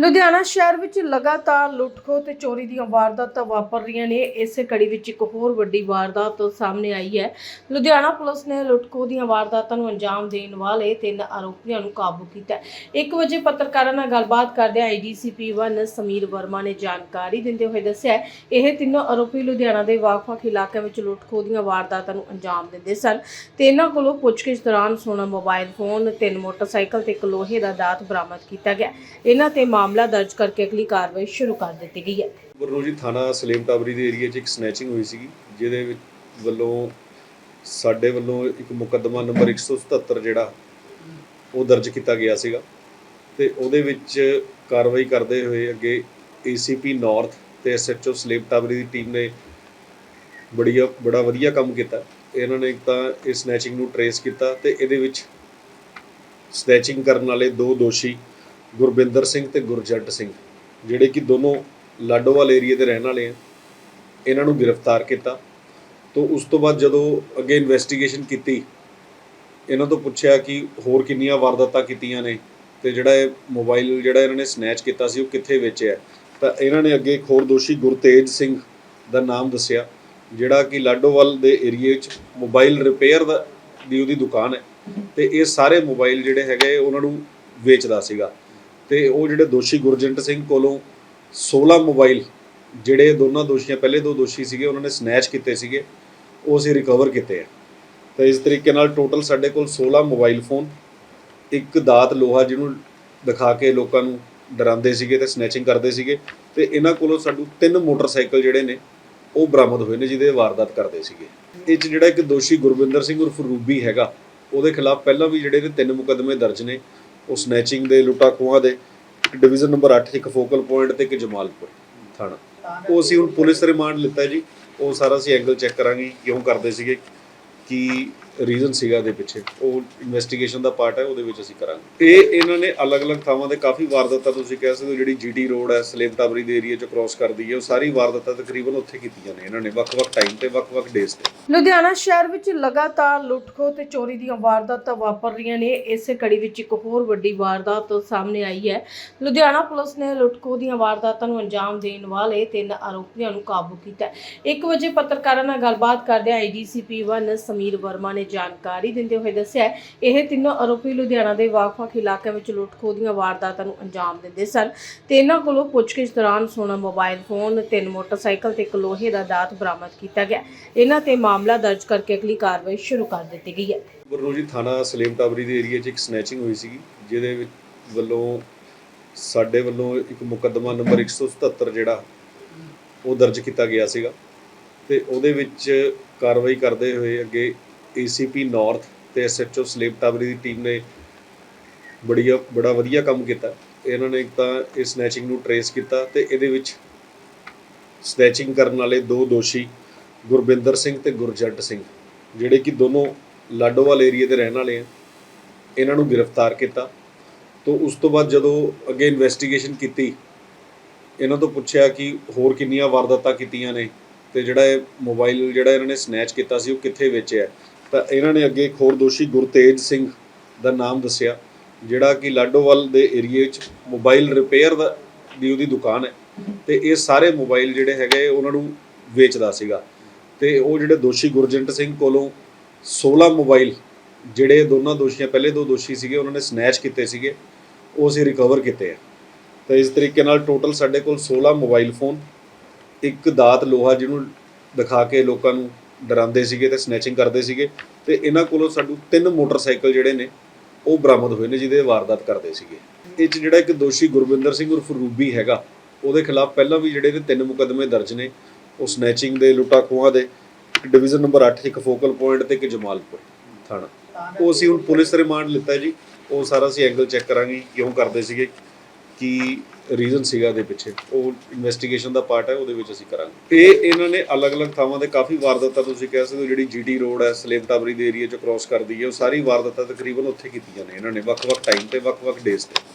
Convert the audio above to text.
ਲੁਧਿਆਣਾ ਸ਼ਹਿਰ ਵਿੱਚ ਲਗਾਤਾਰ ਲੁੱਟਖੋ ਤੇ ਚੋਰੀ ਦੀਆਂ ਵਾਰਦਾਤਾਂ ਵਾਪਰ ਰਹੀਆਂ ਨੇ। ਇਸੇ ਕੜੀ ਵਿੱਚ ਇੱਕ ਹੋਰ ਵੱਡੀ ਵਾਰਦਾਤ ਸਾਹਮਣੇ ਆਈ ਹੈ। ਲੁਧਿਆਣਾ ਪੁਲਿਸ ਨੇ ਲੁੱਟਖੋ ਦੀਆਂ ਵਾਰਦਾਤਾਂ ਨੂੰ ਅੰਜਾਮ ਦੇਣ ਵਾਲੇ ਤਿੰਨ ਆਰੋਪੀਆਂ ਨੂੰ ਕਾਬੂ ਕੀਤਾ ਹੈ। ਇੱਕ ਵਜੇ ਪੱਤਰਕਾਰਾਂ ਨਾਲ ਗੱਲਬਾਤ ਕਰਦਿਆਂ ਆਈਡੀਸੀਪੀ 1 ਸਮੀਰ ਵਰਮਾ ਨੇ ਜਾਣਕਾਰੀ ਦਿੰਦੇ ਹੋਏ ਦੱਸਿਆ ਇਹ ਤਿੰਨੋਂ ਆਰੋਪੀ ਲੁਧਿਆਣਾ ਦੇ ਵੱਖ-ਵੱਖ ਇਲਾਕਿਆਂ ਵਿੱਚ ਲੁੱਟਖੋ ਦੀਆਂ ਵਾਰਦਾਤਾਂ ਨੂੰ ਅੰਜਾਮ ਦਿੰਦੇ ਸਨ। ਤੇ ਇਹਨਾਂ ਕੋਲੋਂ ਪੁੱਛਗਿੱਛ ਦੌਰਾਨ ਸੋਨਾ ਮੋਬਾਈਲ ਫੋਨ, ਤਿੰਨ ਮੋਟਰਸਾਈਕਲ ਤੇ ਇੱਕ ਲੋਹੇ ਦਾ ਦਾਤ ਬਰਾਮਦ ਕੀਤਾ ਗਿਆ। ਇਹਨਾਂ ਤੇ ਮਾਮਲਾ ਦਰਜ ਕਰਕੇ ਅਗਲੀ ਕਾਰਵਾਈ ਸ਼ੁਰੂ ਕਰ ਦਿੱਤੀ ਗਈ ਹੈ। ਬਰਨੋਜੀ ਥਾਣਾ ਸਲੇਮ ਟਾਬਰੀ ਦੇ ਏਰੀਆ 'ਚ ਇੱਕ ਸਨੈਚਿੰਗ ਹੋਈ ਸੀਗੀ, ਜਿਹਦੇ ਵਿੱਚ ਵੱਲੋਂ ਸਾਡੇ ਵੱਲੋਂ ਇੱਕ ਮੁਕੱਦਮਾ ਨੰਬਰ 177 ਜਿਹੜਾ, ਉਹ ਦਰਜ ਕੀਤਾ ਗਿਆ ਸੀਗਾ ਤੇ ਉਹਦੇ ਵਿੱਚ ਕਾਰਵਾਈ ਕਰਦੇ ਹੋਏ ਅੱਗੇ ACP ਨਾਰਥ ਤੇ SHO ਸਲੇਮ ਟਾਬਰੀ ਦੀ ਟੀਮ ਨੇ ਬੜੀਆ, ਬੜਾ ਵਧੀਆ ਕੰਮ ਕੀਤਾ। ਇਹਨਾਂ ਨੇ ਤਾਂ ਇਸ ਸਨੈਚਿੰਗ ਨੂੰ ਟਰੇਸ ਕੀਤਾ ਤੇ ਇਹਦੇ ਵਿੱਚ ਸਨੈਚਿੰਗ ਕਰਨ ਵਾਲੇ ਦੋ ਦੋਸ਼ੀ ਗੁਰਬਿੰਦਰ ਸਿੰਘ ਤੇ ਗੁਰਜੰਟ ਸਿੰਘ, ਜਿਹੜੇ ਕਿ ਦੋਨੋਂ ਲਾਡੋਵਾਲ ਏਰੀਆ ਦੇ ਰਹਿਣ ਵਾਲੇ ਆ, ਇਹਨਾਂ ਨੂੰ ਗ੍ਰਿਫਤਾਰ ਕੀਤਾ। ਤੋਂ ਉਸ ਤੋਂ ਬਾਅਦ ਜਦੋਂ ਅੱਗੇ ਇਨਵੈਸਟੀਗੇਸ਼ਨ ਕੀਤੀ, ਇਹਨਾਂ ਤੋਂ ਪੁੱਛਿਆ ਕਿ ਹੋਰ ਕਿੰਨੀਆਂ ਵਾਰਦਾਤਾਂ ਕੀਤੀਆਂ ਨੇ ਤੇ ਜਿਹੜਾ ਇਹ ਮੋਬਾਈਲ ਜਿਹੜਾ ਇਹਨਾਂ ਨੇ ਸਨੈਚ ਕੀਤਾ ਸੀ, ਉਹ ਕਿੱਥੇ ਵੇਚਿਆ ਤਾਂ ਇਹਨਾਂ ਨੇ ਅੱਗੇ ਇੱਕ ਹੋਰ ਦੋਸ਼ੀ, ਗੁਰਤੇਜ ਸਿੰਘ ਦਾ ਨਾਮ ਦੱਸਿਆ, ਜਿਹੜਾ ਕਿ ਲਾਡੋਵਾਲ ਦੇ ਏਰੀਏ 'ਚ ਮੋਬਾਈਲ ਰਿਪੇਅਰ ਦਾ, ਦੀ ਉਹਦੀ ਦੁਕਾਨ ਹੈ ਤੇ ਇਹ ਸਾਰੇ ਮੋਬਾਈਲ ਜਿਹੜੇ ਹੈਗੇ, ਉਹਨਾਂ ਨੂੰ ਵੇਚਦਾ ਸੀਗਾ। ਤੇ ਉਹ ਜਿਹੜੇ ਦੋਸ਼ੀ ਗੁਰਜੰਟ ਸਿੰਘ ਕੋਲੋਂ 16 ਮੋਬਾਈਲ, ਜਿਹੜੇ ਦੋਨਾਂ ਦੋਸ਼ੀਆਂ, ਪਹਿਲੇ ਦੋ ਦੋਸ਼ੀ ਸੀਗੇ, ਉਹਨਾਂ ਨੇ ਸਨੈਚ ਕੀਤੇ ਸੀਗੇ, ਉਹ ਅਸੀਂ ਰਿਕਵਰ ਕੀਤੇ ਆ। ਤਾਂ ਇਸ ਤਰੀਕੇ ਨਾਲ ਟੋਟਲ ਸਾਡੇ ਕੋਲ 16 ਮੋਬਾਈਲ ਫੋਨ ਇੱਕ ਦਾਤ ਲੋਹਾ ਜਿਹਨੂੰ ਦਿਖਾ ਕੇ ਲੋਕਾਂ ਨੂੰ ਡਰਾਉਂਦੇ ਸੀਗੇ ਤੇ ਸਨੈਚਿੰਗ ਕਰਦੇ ਸੀਗੇ ਤੇ ਇਹਨਾਂ ਕੋਲੋਂ ਸਾਨੂੰ ਤਿੰਨ ਮੋਟਰਸਾਈਕਲ ਜਿਹੜੇ ਨੇ, ਉਹ ਬਰਾਮਦ ਹੋਏ ਨੇ, ਜਿਹਦੇ ਵਾਰਦਾਤ ਕਰਦੇ ਸੀਗੇ। ਇਹ 'ਚ ਜਿਹੜਾ ਇੱਕ ਦੋਸ਼ੀ ਗੁਰਵਿੰਦਰ ਸਿੰਘ ਉਰਫ ਰੂਬੀ ਹੈਗਾ, ਉਹਦੇ ਖਿਲਾਫ ਪਹਿਲਾਂ ਵੀ ਜਿਹੜੇ ਨੇ ਤਿੰਨ ਮੁਕੱਦਮੇ ਦਰਜ ਨੇ। ਉਹ ਸਨੈਚਿੰਗ ਦੇ ਲੁੱਟਾ ਖੋਹਾਂ ਦੇ ਡਿਵੀਜ਼ਨ ਨੰਬਰ 8 ਇੱਕ ਫੋਕਲ ਪੁਆਇੰਟ ਤੇ ਇੱਕ ਜਮਾਲਪੁਰ ਥਾਣਾ। ਉਹ ਅਸੀਂ ਹੁਣ ਪੁਲਿਸ ਰਿਮਾਂਡ ਲਿੱਤਾ ਜੀ। ਉਹ ਸਾਰਾ ਅਸੀਂ ਐਂਗਲ ਚੈੱਕ ਕਰਾਂਗੇ, ਕਿਉਂ ਕਰਦੇ ਸੀਗੇ, ਕਿ ਰੀਜ਼ਨ ਸੀਗਾ ਇਹਦੇ ਪਿੱਛੇ। ਉਹ ਇਨਵੈਸਟੀਗੇਸ਼ਨ ਦਾ ਪਾਰਟ ਹੈ ਉਹਦੇ ਵਿੱਚ ਅਸੀਂ ਕਰਾਂਗੇ। ਇਹ ਇਹਨਾਂ ਨੇ ਅਲੱਗ-ਅਲੱਗ ਥਾਵਾਂ ਤੇ ਕਾਫੀ ਵਾਰਦਾਤਾਂ ਤੁਸੀਂ ਕਹਿ ਸਕਦੇ ਹੋ ਜਿਹੜੀ ਜੀਟੀ ਰੋਡ ਹੈ ਸਲੇਮ ਟਾਬਰੀ ਦੇ ਏਰੀਆ ਚ ਕ੍ਰਾਸ ਕਰਦੀ ਹੈ ਉਹ ਸਾਰੀ ਵਾਰਦਾਤਾਂ ਤਕਰੀਬਨ ਉੱਥੇ ਕੀਤੀਆਂ ਨੇ ਇਹਨਾਂ ਨੇ ਵੱਖ-ਵੱਖ ਟਾਈਮ ਤੇ ਵੱਖ-ਵੱਖ ਡੇਜ਼ ਤੇ। ਲੁਧਿਆਣਾ ਸ਼ਹਿਰ ਵਿੱਚ ਲਗਾਤਾਰ ਲੁੱਟਖੋ ਤੇ ਚੋਰੀ ਦੀਆਂ ਵਾਰਦਾਤਾਂ ਵਾਪਰ ਰਹੀਆਂ ਨੇ। ਇਸੇ ਕੜੀ ਵਿੱਚ ਇੱਕ ਹੋਰ ਵੱਡੀ ਵਾਰਦਾਤ ਸਾਹਮਣੇ ਆਈ ਹੈ। ਲੁਧਿਆਣਾ ਪੁਲਿਸ ਨੇ ਲੁੱਟਖੋ ਦੀਆਂ ਵਾਰਦਾਤਾਂ ਨੂੰ ਅੰਜਾਮ ਦੇਣ ਵਾਲੇ ਤਿੰਨ ਆਰੋਪੀਆਂ ਨੂੰ ਕਾਬੂ ਕੀਤਾ ਹੈ। ਇੱਕ ਵਜੇ ਪੱਤਰਕਾਰਾਂ ਨਾਲ ਗੱਲਬਾਤ ਕਰਦਿਆਂ ਆਈਡੀਸੀਪੀ 1 ਸਮੀਰ ਵਰਮਾ ਨੇ ਜਾਣਕਾਰੀ ਦਿੰਦੇ ਹੋਏ ਦੱਸਿਆ ਇਹ ਤਿੰਨੋਂ ਆਰੋਪੀ ਲੁਧਿਆਣਾ ਦੇ ਵੱਖ-ਵੱਖ ਇਲਾਕਿਆਂ ਵਿੱਚ ਲੁੱਟਖੋ ਦੀਆਂ ਵਾਰਦਾਤਾਂ ਨੂੰ ਅੰਜਾਮ ਦਿੰਦੇ ਸਨ ਤੇ ਇਹਨਾਂ ਕੋਲੋਂ ਪੁੱਛਗਿੱਛ ਦੌਰਾਨ ਸੋਨਾ ਮੋਬਾਈਲ ਫੋਨ, ਤਿੰਨ ਮੋਟਰਸਾਈਕਲ ਤੇ ਇੱਕ ਲੋਹੇ ਦਾ ਦਾਤ ਬਰਾਮਦ ਕੀਤਾ ਗਿਆ। ਇਹਨਾਂ ਤੇ ਮਾਮਲਾ ਦਰਜ ਕਰਕੇ ਅਗਲੀ ਕਾਰਵਾਈ ਸ਼ੁਰੂ ਕਰ ਦਿੱਤੀ ਗਈ ਹੈ। ਬਰਨੋਜੀ ਥਾਣਾ ਸਲੇਮ ਟਾਬਰੀ ਦੇ ਏਰੀਆ 'ਚ ਇੱਕ ਸਨੈਚਿੰਗ ਹੋਈ ਸੀਗੀ, ਜਿਹਦੇ ਵਿੱਚ ਵੱਲੋਂ ਸਾਡੇ ਵੱਲੋਂ ਇੱਕ ਮੁਕੱਦਮਾ ਨੰਬਰ 177 ਜਿਹੜਾ, ਉਹ ਦਰਜ ਕੀਤਾ ਗਿਆ ਸੀਗਾ ਤੇ ਉਹਦੇ ਵਿੱਚ ਕਾਰਵਾਈ ਕਰਦੇ ਹੋਏ ਅੱਗੇ ACP ਨਾਰਥ ਤੇ SHO ਸਲੇਬ ਟਾਬਰੀ ਦੀ ਟੀਮ ਨੇ ਬੜੀਆ, ਬੜਾ ਵਧੀਆ ਕੰਮ ਕੀਤਾ। ਇਹਨਾਂ ਨੇ ਇੱਕ ਤਾਂ ਇਸ ਸਨੈਚਿੰਗ ਨੂੰ ਟਰੇਸ ਕੀਤਾ ਤੇ ਇਹਦੇ ਵਿੱਚ ਸਨੈਚਿੰਗ ਕਰਨ ਵਾਲੇ ਦੋ ਦੋਸ਼ੀ ਗੁਰਬਿੰਦਰ ਸਿੰਘ ਤੇ ਗੁਰਜੰਟ ਸਿੰਘ, ਜਿਹੜੇ ਕਿ ਦੋਨੋਂ ਲਾਡੋਵਾਲ ਏਰੀਆ ਦੇ ਰਹਿਣ ਵਾਲੇ ਆ। ਇਹਨਾਂ ਨੂੰ ਗ੍ਰਿਫਤਾਰ ਕੀਤਾ ਤੋਂ ਉਸ ਤੋਂ ਬਾਅਦ ਜਦੋਂ ਅੱਗੇ ਇਨਵੈਸਟੀਗੇਸ਼ਨ ਕੀਤੀ, ਇਹਨਾਂ ਤੋਂ ਪੁੱਛਿਆ ਕਿ ਹੋਰ ਕਿੰਨੀਆਂ ਵਾਰਦਾਤਾਂ ਕੀਤੀਆਂ ਨੇ ਤੇ ਜਿਹੜਾ ਇਹ ਮੋਬਾਈਲ ਜਿਹੜਾ ਇਹਨਾਂ ਨੇ ਸਨੈਚ ਕੀਤਾ ਸੀ ਉਹ ਕਿੱਥੇ ਵੇਚਿਆ ਤਾਂ ਇਹਨਾਂ ਨੇ ਅੱਗੇ ਇੱਕ ਹੋਰ ਦੋਸ਼ੀ ਗੁਰਤੇਜ ਸਿੰਘ ਦਾ ਨਾਮ ਦੱਸਿਆ, ਜਿਹੜਾ ਕਿ ਲਾਡੋਵਾਲ ਦੇ ਏਰੀਏ 'ਚ ਮੋਬਾਈਲ ਰਿਪੇਅਰ ਦਾ, ਦੀ ਉਹਦੀ ਦੁਕਾਨ ਹੈ ਤੇ ਇਹ ਸਾਰੇ ਮੋਬਾਈਲ ਜਿਹੜੇ ਹੈਗੇ ਉਹਨਾਂ ਨੂੰ ਵੇਚਦਾ ਸੀਗਾ। ਤੇ ਉਹ ਜਿਹੜੇ ਦੋਸ਼ੀ ਗੁਰਜੰਟ ਸਿੰਘ ਕੋਲੋਂ 16 ਮੋਬਾਈਲ, ਜਿਹੜੇ ਦੋਨਾਂ ਦੋਸ਼ੀਆਂ, ਪਹਿਲੇ ਦੋ ਦੋਸ਼ੀ ਸੀਗੇ, ਉਹਨਾਂ ਨੇ ਸਨੈਚ ਕੀਤੇ ਸੀਗੇ, ਉਹ ਅਸੀਂ ਰਿਕਵਰ ਕੀਤੇ ਆ। ਤਾਂ ਇਸ ਤਰੀਕੇ ਨਾਲ ਟੋਟਲ ਸਾਡੇ ਕੋਲ 16 ਮੋਬਾਈਲ ਫੋਨ ਇੱਕ ਦਾਤ ਲੋਹਾ ਜਿਹਨੂੰ ਦਿਖਾ ਕੇ ਲੋਕਾਂ ਨੂੰ ਡਰਾਉਂਦੇ ਸੀਗੇ ਤੇ ਸਨੈਚਿੰਗ ਕਰਦੇ ਸੀਗੇ ਤੇ ਇਹਨਾਂ ਕੋਲੋਂ ਸਾਨੂੰ ਤਿੰਨ ਮੋਟਰਸਾਈਕਲ ਜਿਹੜੇ ਨੇ, ਉਹ ਬਰਾਮਦ ਹੋਏ ਨੇ ਜਿਹਦੇ ਵਾਰਦਾਤ ਕਰਦੇ ਸੀਗੇ। ਇਹ 'ਚ ਜਿਹੜਾ ਇੱਕ ਦੋਸ਼ੀ ਗੁਰਵਿੰਦਰ ਸਿੰਘ ਉਰਫ ਰੂਬੀ ਹੈਗਾ, ਉਹਦੇ ਖਿਲਾਫ ਪਹਿਲਾਂ ਵੀ ਜਿਹੜੇ ਨੇ ਤਿੰਨ ਮੁਕੱਦਮੇ ਦਰਜ ਨੇ, ਉਹ ਸਨੈਚਿੰਗ ਦੇ ਲੁੱਟਾ ਖੋਹਾਂ ਦੇ ਡਿਵੀਜ਼ਨ ਨੰਬਰ 8 ਇੱਕ ਫੋਕਲ ਪੁਆਇੰਟ ਤੇ ਇੱਕ ਜਮਾਲਪੁਰ ਥਾਣਾ। ਉਹ ਅਸੀਂ ਹੁਣ ਪੁਲਿਸ ਰਿਮਾਂਡ ਲਿੱਤਾ ਜੀ, ਉਹ ਸਾਰਾ ਅਸੀਂ ਐਂਗਲ ਚੈੱਕ ਕਰਾਂਗੇ, ਕਿਉਂ ਕਰਦੇ ਸੀਗੇ, ਕਿ ਰੀਜ਼ਨ ਸੀਗਾ ਇਹਦੇ ਪਿੱਛੇ। ਉਹ ਇਨਵੈਸਟੀਗੇਸ਼ਨ ਦਾ ਪਾਰਟ ਹੈ, ਉਹਦੇ ਵਿੱਚ ਅਸੀਂ ਕਰਾਂਗੇ। ਇਹ ਇਹਨਾਂ ਨੇ ਅਲੱਗ-ਅਲੱਗ ਥਾਵਾਂ ਤੇ ਕਾਫੀ ਵਾਰਦਾਤਾਂ, ਤੁਸੀਂ ਕਹਿ ਸਕਦੇ ਹੋ, ਜਿਹੜੀ ਜੀਟੀ ਰੋਡ ਹੈ ਸਲੇਮ ਟਾਬਰੀ ਦੇ ਏਰੀਆ ਚ ਕ੍ਰਾਸ ਕਰਦੀ ਹੈ, ਉਹ ਸਾਰੀ ਵਾਰਦਾਤਾਂ ਤਕਰੀਬਨ ਉੱਥੇ ਕੀਤੀਆਂ ਨੇ ਇਹਨਾਂ ਨੇ, ਵੱਖ-ਵੱਖ ਟਾਈਮ ਤੇ, ਵੱਖ-ਵੱਖ ਡੇਜ਼ ਤੇ।